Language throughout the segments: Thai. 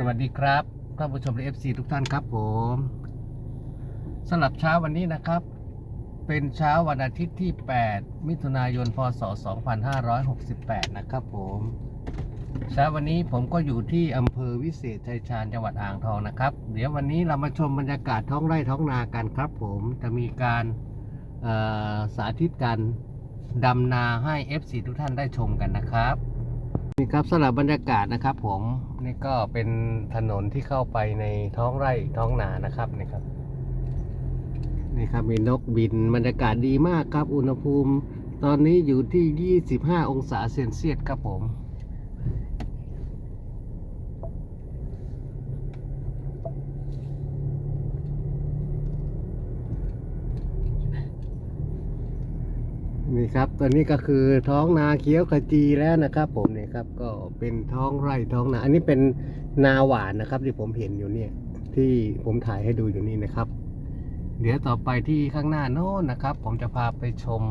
สวัสดีครับท่านผู้ชมและ FC ทุกท่านครับผมสำหรับเช้าวันนี้นะครับ เป็นเช้าวันอาทิตย์ที่ 8 มิถุนายน พศ 2568 นะครับผมเช้าวันนี้ผมก็อยู่ที่อำเภอวิเศษชัยชาญจังหวัดอ่างทองนะครับ เดี๋ยววันนี้เรามาชมบรรยากาศท้องไร่ท้องนากันครับ ผมจะมีการสาธิตการดำนาให้ FC ทุกท่านได้ชมกันนะครับ นี่ครับสำหรับบรรยากาศนะครับ ผมนี่ก็เป็นถนนที่เข้าไปในท้องไร่ท้องนานะครับนี่ครับนี่ครับมีนกบินบรรยากาศดีมากครับ อุณหภูมิ ตอนนี้อยู่ที่ 25 องศาเซนเซียสครับผม นี่ครับตอนนี้ก็คือท้องนาเขียวขจีแล้วนะครับ ผมเนี่ยครับก็เป็นท้องไร่ท้องนา อันนี้เป็นนาหวานนะครับ ที่ผมเห็นอยู่เนี่ย ที่ผมถ่ายให้ดูอยู่นี่นะครับ เดี๋ยวต่อไปที่ข้างหน้าโน้นนะครับ ผมจะพาไปชม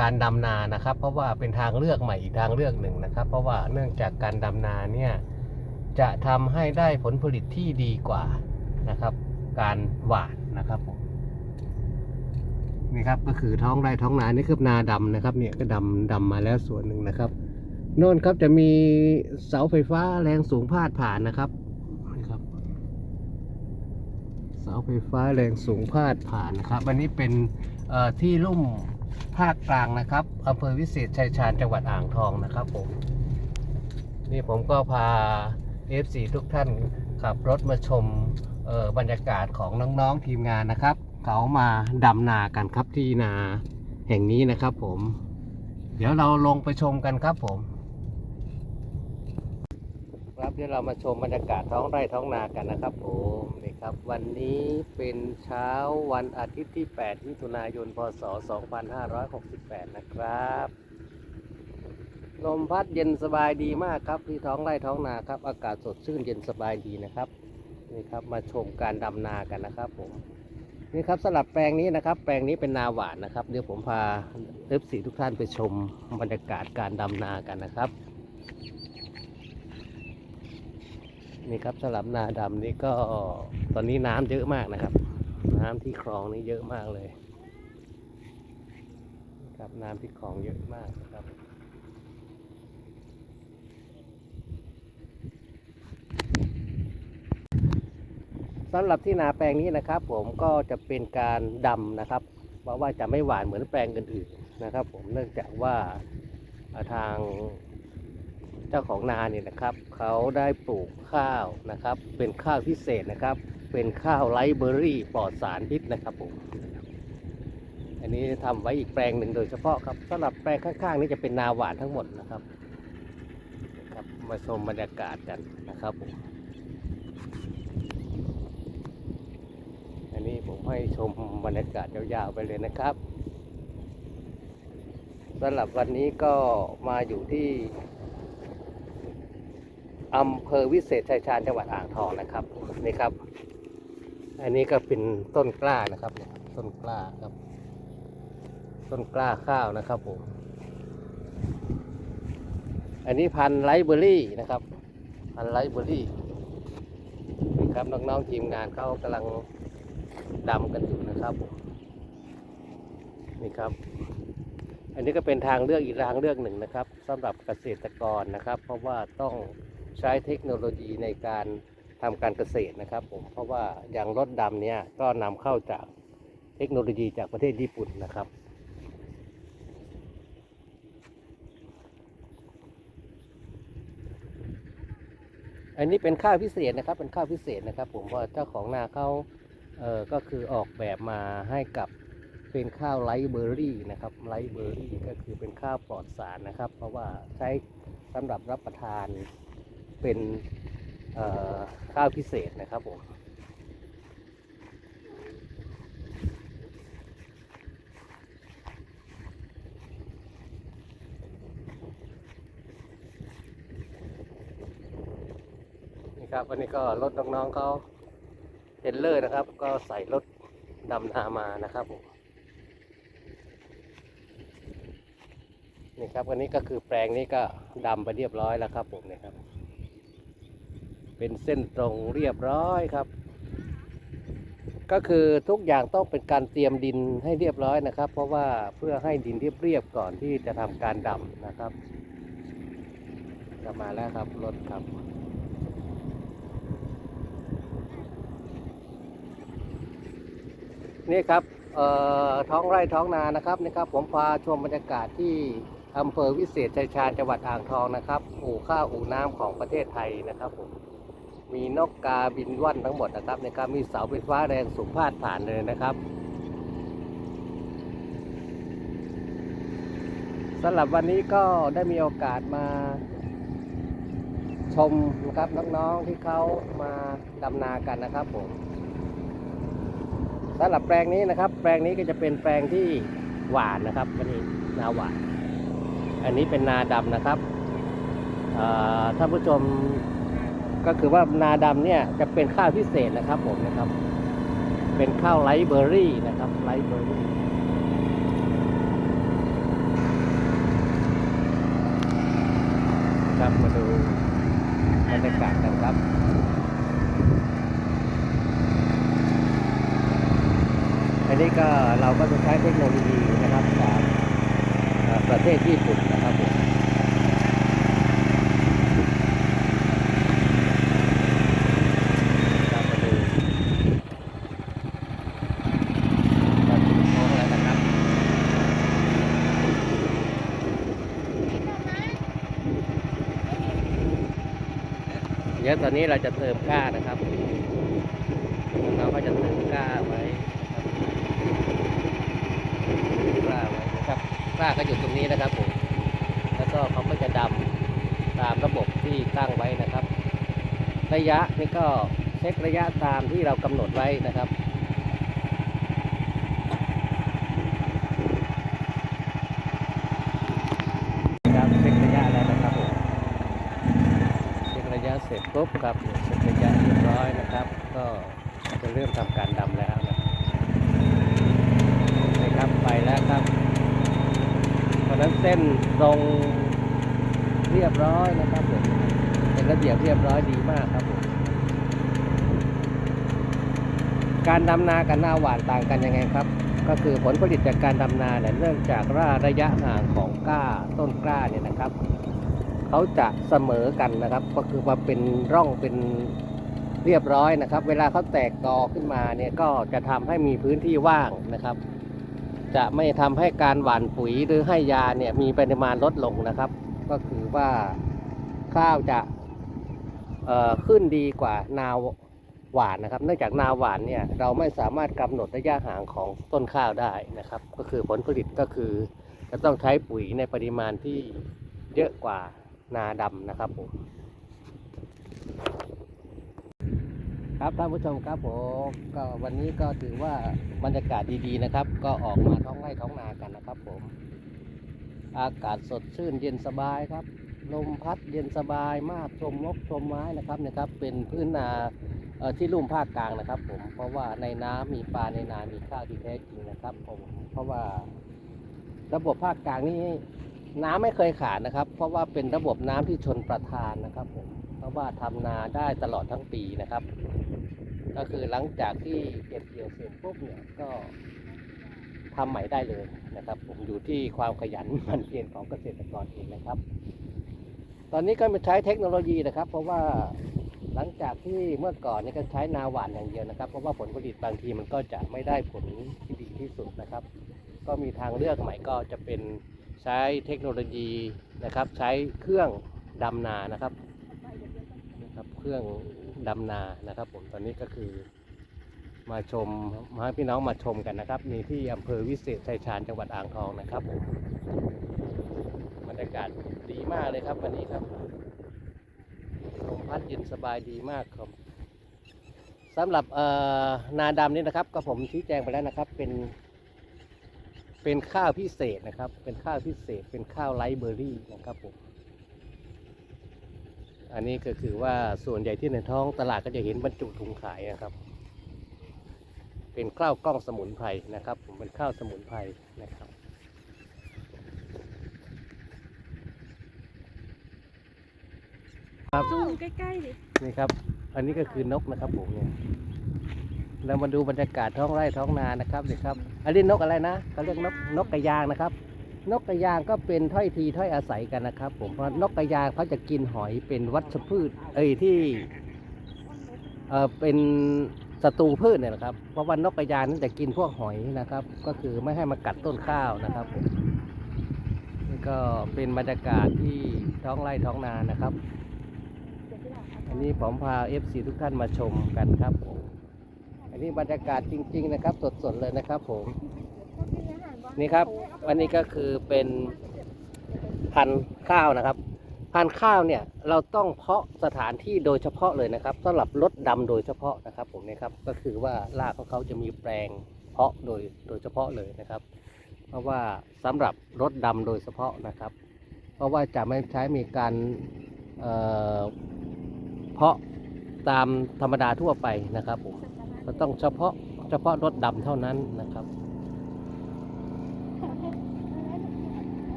การดำนานะครับ เพราะว่าเป็นทางเลือกใหม่อีกทางเลือกหนึ่งนะครับ เพราะว่าเนื่องจากการดำนาเนี่ยจะทำให้ได้ผลผลิตที่ดีกว่านะครับ การหวานนะครับผม นี่ครับก็คือท้องไร่ท้องนานี่คือนาดำนะครับ เนี่ยก็ดำดำมาแล้วส่วนหนึ่งนะครับโน่นครับจะมีเสาไฟฟ้าแรงสูงพาดผ่านนะครับนี่ครับ เสาไฟฟ้าแรงสูงพาดผ่านนะครับอันนี้เป็นที่ลุ่มภาคกลางนะครับอำเภอวิเศษชัยชาญจังหวัดอ่างทองนะครับผมนี่ผมก็พา FC ทุกท่านขับรถมาชมบรรยากาศของน้องๆทีมงานนะครับ เขามาดำนากันครับที่นาแห่งนี้นะครับผม เดี๋ยวเราลงไปชมกันครับผม ครับเดี๋ยวเรามาชมบรรยากาศท้องไร่ท้องนากันนะครับผมนี่ครับ วันนี้เป็นเช้าวันอาทิตย์ที่ 8 มิถุนายน พศ 2568 นะครับลมพัดเย็นสบายดีมากครับที่ท้องไร่ท้องนาครับ อากาศสดชื่นเย็นสบายดีนะครับนี่ครับมาชมการดำนากันนะครับผม นี่ครับสลับแปลงนี้นะครับ แปลงนี้เป็นนาหวานนะครับ เดี๋ยวผมพาเอฟซีทุกท่านไปชมบรรยากาศการดำนากันนะครับนี่ครับสลับนาดำนี่ก็ตอนนี้น้ำเยอะมากนะครับ น้ำที่คลองนี่เยอะมากเลย ครับน้ำที่คลองเยอะมากนะครับ สำหรับที่นาแปลงนี้นะครับ ผมก็จะเป็นการดำนะครับ เพราะว่าจะไม่หวานเหมือนแปลงอื่นๆนะครับ ผมเนื่องจากว่าทางเจ้าของนาเนี่ยนะครับเขาได้ปลูกข้าวนะครับ เป็นข้าวพิเศษนะครับ เป็นข้าวไรเบอรี่ปลอดสารพิษนะครับผมอันนี้ทำไว้อีกแปลงหนึ่งโดยเฉพาะครับสำหรับแปลงข้างๆ นี่จะเป็นนาหวานทั้งหมดนะครับนะครับ มาชมบรรยากาศกันนะครับผม อันนี้ผมให้ชมบรรยากาศยาวๆไปเลยนะครับสำหรับวันนี้ก็มาอยู่ที่อำเภอวิเศษชัยชาญจังหวัดอ่างทองนะครับนี่ครับ อันนี้ก็เป็นต้นกล้านะครับ ต้นกล้าครับ ต้นกล้าข้าวนะครับผมอันนี้พันธุ์ไลฟ์เบอร์รี่นะครับ พันธุ์ไลฟ์เบอร์รี่นี่ครับน้องๆทีมงานเขากำลัง ดำกันอยู่นะครับผมนี่ครับ อันนี้ก็เป็นทางเลือกอีกทางเลือกหนึ่งนะครับสำหรับเกษตรกรนะครับ เพราะว่าต้องใช้เทคโนโลยีในการทำการเกษตรนะครับผมเพราะว่าอย่างรถดำเนี่ยก็นำเข้าจากเทคโนโลยีจากประเทศญี่ปุ่นนะครับอันนี้เป็นข้าวพิเศษนะครับ เป็นข้าวพิเศษนะครับ ผมเพราะเจ้าของนาเขา เออก็คือออกแบบมาให้กับเป็นข้าวไลท์เบอร์รี่นะครับไลท์เบอร์รี่ก็คือเป็นข้าวปลอดสารนะครับ เพราะว่าใช้สำหรับรับประทานเป็นข้าวพิเศษนะครับผมนี่ครับวันนี้ก็รถน้องๆเขา เทรลเลอร์นะครับ ก็ใส่รถดำนามานะครับผมนี่ครับวันนี้ก็คือแปลงนี้ก็ดำไปเรียบร้อยแล้วครับผมนี่ครับ เป็นเส้นตรงเรียบร้อยครับ ก็คือทุกอย่างต้องเป็นการเตรียมดินให้เรียบร้อยนะครับ เพราะว่าเพื่อให้ดินเรียบเรียบๆก่อนที่จะทำการดำนะครับจะมาแล้วครับรถครับ นี่ครับท้องไร่ท้องนานะครับนี่ครับ ผมพาชมบรรยากาศที่อำเภอวิเศษชัยชาญจังหวัดอ่างทองนะครับอู่ข้าวอู่น้ำของประเทศไทยนะครับผมมีนกกาบินว่อนทั้งหมดนะครับในการมีเสาไฟฟ้าแรงสูงพาดผ่านเลยนะครับสำหรับวันนี้ก็ได้มีโอกาสมาชมนะครับน้องๆที่เขามาดำนากันนะครับผม สำหรับแปลงนี้นะครับ แปลงนี้ก็จะเป็นแปลงที่หวานนะครับอันนี้นาหวาน อันนี้เป็นนาดำนะครับท่านผู้ชมก็คือว่านาดำเนี่ยจะเป็นข้าวพิเศษนะครับผมนะครับ เป็นข้าวไลท์เบอร์รี่นะครับไลท์เบอร์รี่ครับมาดูบรรยากาศกันครับ นนี้ก็เราก็จะใช้เทคโนโลยีนะครับจากประเทศญี่ปุ่นนะครับผมครับมาดูมาถึงโค้งแล้วนะครับเดี๋ยวตอนนี้เราจะเติมก้านะครับเราก็จะเติมก้าไว้นะครับ กล้าไว้นะค ถ้าก็อยู่ตรงนี้นะครับผมแล้วก็เขาก็จะดำตามระบบที่ตั้งไว้นะครับ ระยะนี่ก็เช็คระยะตามที่เรากำหนดไว้นะครับครับเช็คระยะแล้วนะครับผมเช็คระยะเสร็จปุ๊บครับเช็คระยะเรียบร้อยนะครับ ก็จะเริ่มทำการดำแล้วนะครับไปแล้วครับ นั้นเส้นตรงเรียบร้อยนะครับผมเป็นระเบียบเรียบร้อยดีมากครับผมการดำนากับนาหวานต่างกันยังไงครับ ก็คือผลผลิตจากการดำนาเนี่ยเนื่องจากว่าระยะห่างของก้าต้นกล้าเนี่ยนะครับเขาจะเสมอกันนะครับ ก็คือมาเป็นร่องเป็นเรียบร้อยนะครับ เวลาเขาแตกกอขึ้นมาเนี่ยก็จะทำให้มีพื้นที่ว่างนะครับ จะไม่ทำให้การหว่านปุ๋ยหรือให้ยาเนี่ยมีปริมาณลดลงนะครับ ก็คือว่าข้าวจะขึ้นดีกว่านาหวานนะครับ เนื่องจากนาหวานเนี่ยเราไม่สามารถกำหนดระยะห่างของต้นข้าวได้นะครับ ก็คือผลผลิตก็คือจะต้องใช้ปุ๋ยในปริมาณที่เยอะกว่านาดำนะครับผม ครับท่านผู้ชมครับผมก็วันนี้ก็ถือว่าบรรยากาศดีๆนะครับ ก็ออกมาท้องไร่ท้องนากันนะครับผม อากาศสดชื่นเย็นสบายครับลมพัดเย็นสบายมากชมนกชมไม้นะครับนะครับ เป็นพื้นนาที่ลุ่มภาคกลางนะครับผมเพราะว่าในน้ำมีปลาในนามีข้าวที่แท้จริงนะครับผมเพราะว่าระบบภาคกลางนี่น้ำไม่เคยขาดนะครับ เพราะว่าเป็นระบบน้ำที่ชนประทานนะครับผม ราะว่าทำนาได้ตลอดทั้งปีนะครับ ก็คือหลังจากที่เก็บเกี่ยวเสร็จปุ๊บเนี่ยก็ทำใหม่ได้เลยนะครับ ผมอยู่ที่ความขยันหมันเพียรของเกษตรกรเองนะครับ ตอนนี้ก็มาใช้เทคโนโลยีนะครับ เพราะว่าหลังจากที่เมื่อก่อนเนี่ยก็ใช้นาหวานอย่างเดียวนะครับ เพราะว่าผลผลิตบางทีมันก็จะไม่ได้ผลที่ดีที่สุดนะครับ ก็มีทางเลือกใหม่ก็จะเป็นใช้เทคโนโลยีนะครับ ใช้เครื่องดำนานะครับ นะครับเครื่องดำนานะครับ ผมตอนนี้ก็คือมาชมมาให้พี่น้องมาชมกันนะครับนี่ที่อำเภอวิเศษชัยชาญจังหวัดอ่างทองนะครับผมบรรยากาศดีมากเลยครับวันนี้ครับลมพัดเย็นสบายดีมากครับสำหรับนาดำนี่นะครับ ก็ผมชี้แจงไปแล้วนะครับ เป็นเป็นข้าวพิเศษนะครับ เป็นข้าวพิเศษ เป็นข้าวไลเบอร์รี่นะครับผม อันนี้ก็คือว่าส่วนใหญ่ที่ในท้องตลาดก็จะเห็นบรรจุถุงขายนะครับ เป็นข้าวกล้องสมุนไพรนะครับผมเป็นข้าวสมุนไพรนะครับซูมใกล้ๆดินี่ครับ อันนี้ก็คือนกนะครับผมเนี่ยเรามาดูบรรยากาศท้องไร่ท้องนานะครับนี่ครับ อันนี้นกอะไรนะเขาเรียกนกนกกระยางนะครับ นกกระยางก็เป็นถ้อยทีถ้อยอาศัยกันนะครับ ผมเพราะนกกระยางเขาจะกินหอยเป็นวัชพืช เอ้ยที่เออเป็นศัตรูพืชเนี่ยนะครับ เพราะว่านกกระยางนั่นจะกินพวกหอยนะครับ ก็คือไม่ให้มากัดต้นข้าวนะครับผมนี่ก็เป็นบรรยากาศที่ท้องไร่ท้องนานะครับ อันนี้ผมพา FC ทุกท่านมาชมกันครับผมอันนี้บรรยากาศจริง ๆ นะครับ สดๆเลยนะครับ ผม นี่ครับอันนี้ก็คือเป็นพันธุ์ข้าวนะครับ พันธุ์ข้าวเนี่ยเราต้องเพาะสถานที่โดยเฉพาะเลยนะครับสำหรับรถดำโดยเฉพาะนะครับ ผมนะครับก็คือว่ารากของเขาจะมีแปลงเพาะโดยโดยเฉพาะเลยนะครับ เพราะว่าสำหรับรถดำโดยเฉพาะนะครับ เพราะว่าจะไม่ใช้มีการเเพาะตามธรรมดาทั่วไปนะครับผมก็ต้องเฉพาะเฉพาะรถดำเท่านั้นนะครับ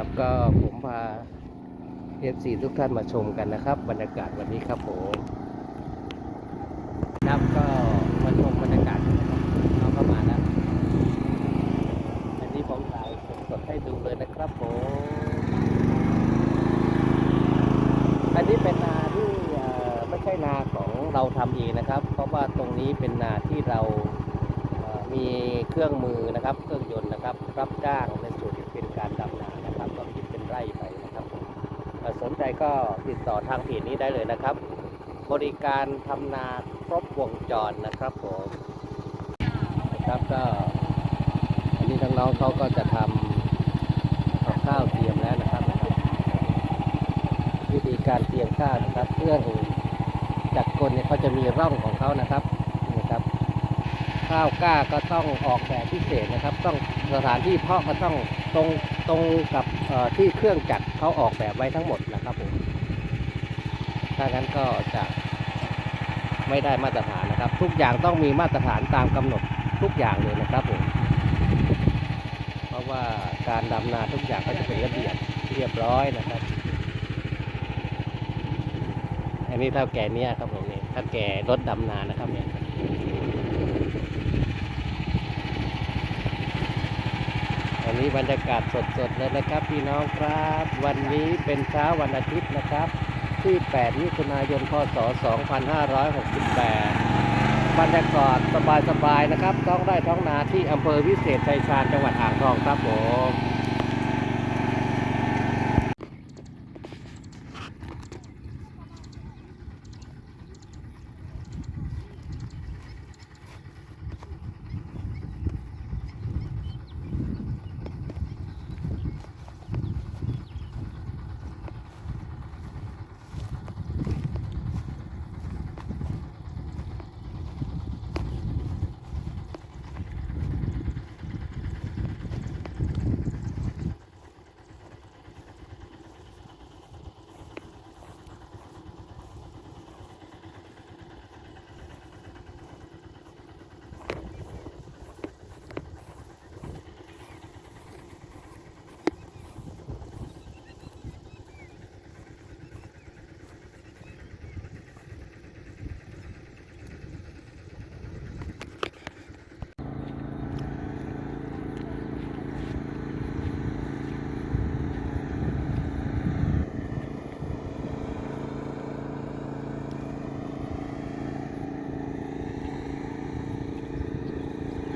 นะครับ ก็ผมพาเอฟซีทุกท่านมาชมกันนะครับ บรรยากาศวันนี้ครับผมครับก็มาชมบรรยากาศกันนะครับเราเข้ามาแล้วอันนี้ผมถ่ายสดให้ดูเลยนะครับผมอันนี้เป็นนาที่ไม่ใช่นาของเราทำเองนะครับ เพราะว่าตรงนี้เป็นนาที่เรามีเครื่องมือนะครับ เครื่องยนต์นะครับ รับจ้างในส่วนที่เป็นการดำนา ไร่ไปนะครับสนใจก็ติดต่อทางเพจนี้ได้เลยนะครับ บริการทำนาครบวงจรนะครับผมนะครับก็อันนี้ทั้งน้องเขาก็จะทำกับข้าวเตรียมแล้วนะครับนะครับ วิธีการเตรียมข้าวนะครับเครื่องจักรกลเนี่ยเขาจะมีร่องของเขานะครับนะครับข้าวกล้าก็ต้องออกแบบพิเศษนะครับ ต้องสถานที่เพาะก็ต้องตรงตรงกับ ที่เครื่องจักรเขาออกแบบไว้ทั้งหมดนะครับผม ถ้างั้นก็จะไม่ได้มาตรฐานนะครับ ทุกอย่างต้องมีมาตรฐานตามกำหนดทุกอย่างเลยนะครับผม เพราะว่าการดำนาทุกอย่างก็จะเป็นระเบียบเรียบร้อยนะครับ อันนี้เท่าแก่เนี่ยครับผมนี่เท่าแก่รถดำนานะครับเนี่ย นนี้บรรยากาศสดๆเลยนะครับ พี่น้องครับ วันนี้เป็นเช้าวันอาทิตย์นะครับ ที่ 8 มิถุนายน พศ 2568 บรรยากาศสบายๆนะครับท้องไร่ท้องนาที่อำเภอวิเศษชัยชาญจังหวัดอ่างทองครับผม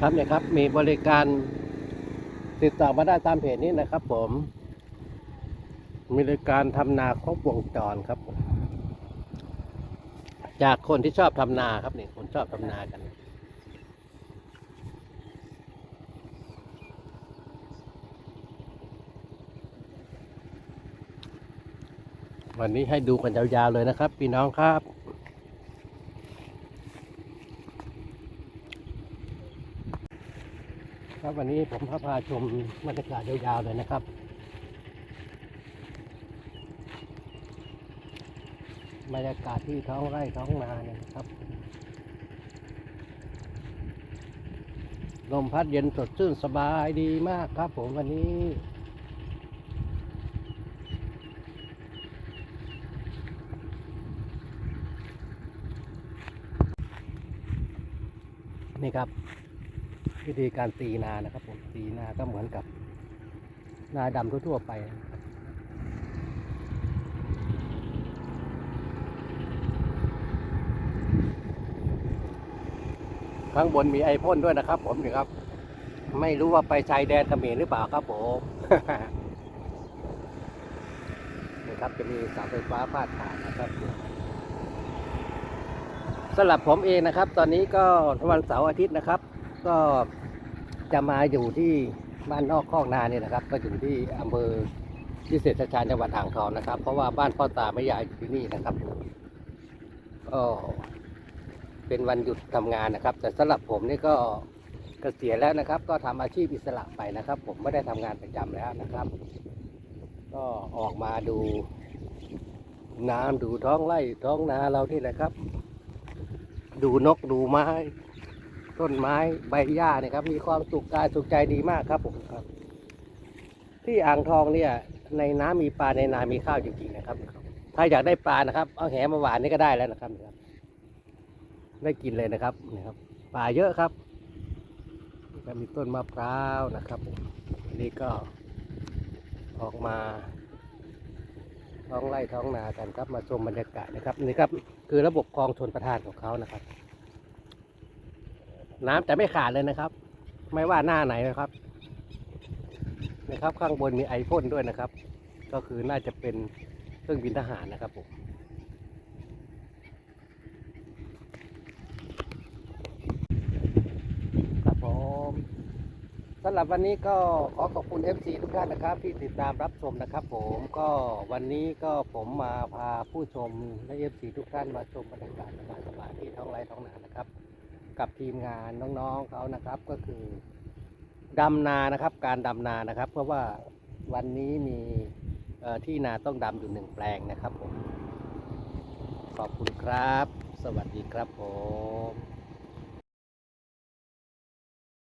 ครับเนี่ยครับมีบริการติดต่อมาได้ตามเพจนี้นะครับ ผมมีบริการทำนาครบวงจรครับ จากคนที่ชอบทำนาครับนี่คนชอบทำนากันวันนี้ให้ดูกันยาวๆเลยนะครับ พี่น้องครับ ครับวันนี้ผมพาพาชมบรรยากาศยาวๆเลยนะครับ บรรยากาศที่ท้องไร่ท้องนาเนี่ยนะครับลมพัดเย็นสดชื่นสบายดีมากครับผมวันนี้นี่ครับ วิธีการตีนานะครับผมตีนาก็เหมือนกับนาดำทั่วๆไปข้างบนมีไอพ่นด้วยนะครับ ผมนี่ครับ ไม่รู้ว่าไปชายแดนเขมรหรือเปล่าครับผมนี่ครับจะมีเสาไฟฟ้าพาดผ่านนะครับสำหรับผมเองนะครับ ตอนนี้ก็วันเสาร์อาทิตย์นะครับ ก็จะมาอยู่ที่บ้านนอกคอกนาเนี่ยนะครับ ก็อยู่ที่อำเภอที่เศรษฐชาญจังหวัดอ่างทองนะครับ เพราะว่าบ้านพ่อตาไม่ยายอยู่ที่นี่นะครับก็เป็นวันหยุดทำงานนะครับ แต่สำหรับผมนี่ก็เกษียณแล้วนะครับ ก็ทำอาชีพอิสระไปนะครับ ผมไม่ได้ทำงานประจำแล้วนะครับ ก็ออกมาดูน้ำดูท้องไร่ท้องนาเรานี่แหละครับ ดูนกดูไม้ ต้นไม้ใบหญ้าเนี่ยครับ มีความสุขกายสุขใจดีมากครับผมครับ ที่อ่างทองเนี่ย ในน้ำมีปลาในนา มีข้าวจริงๆนะครับ ถ้าอยากได้ปลานะครับ เอาแหมาหวานนี่ก็ได้แล้วนะครับครับได้กินเลยนะครับนะครับปลาเยอะครับก็มีต้นมะพร้าวนะครับผมอันนี้ก็ออกมาท้องไร่ท้องนากันครับมาชมบรรยากาศนะครับนี่ครับคือระบบคลองชนประทานของเขานะครับ น้ำจะไม่ขาดเลยนะครับ ไม่ว่าหน้าไหนนะครับ นะครับข้างบนมีไอพ่นด้วยนะครับ ก็คือน่าจะเป็นเครื่องบินทหารนะครับผมครับผมสำหรับวันนี้ก็ขอขอบคุณ FC ทุกท่านนะครับ ที่ติดตามรับชมนะครับผมก็วันนี้ก็ผมมาพาผู้ชมและ FC ทุกท่านมาชมบรรยากาศสบายๆที่ท้องไร่ท้องนานะครับ กับทีมงานน้องๆเขานะครับก็คือดำนานะครับ การดำนานะครับ เพราะว่าวันนี้มีที่นาต้องดำอยู่หนึ่งแปลงนะครับผมขอบคุณครับ สวัสดีครับผม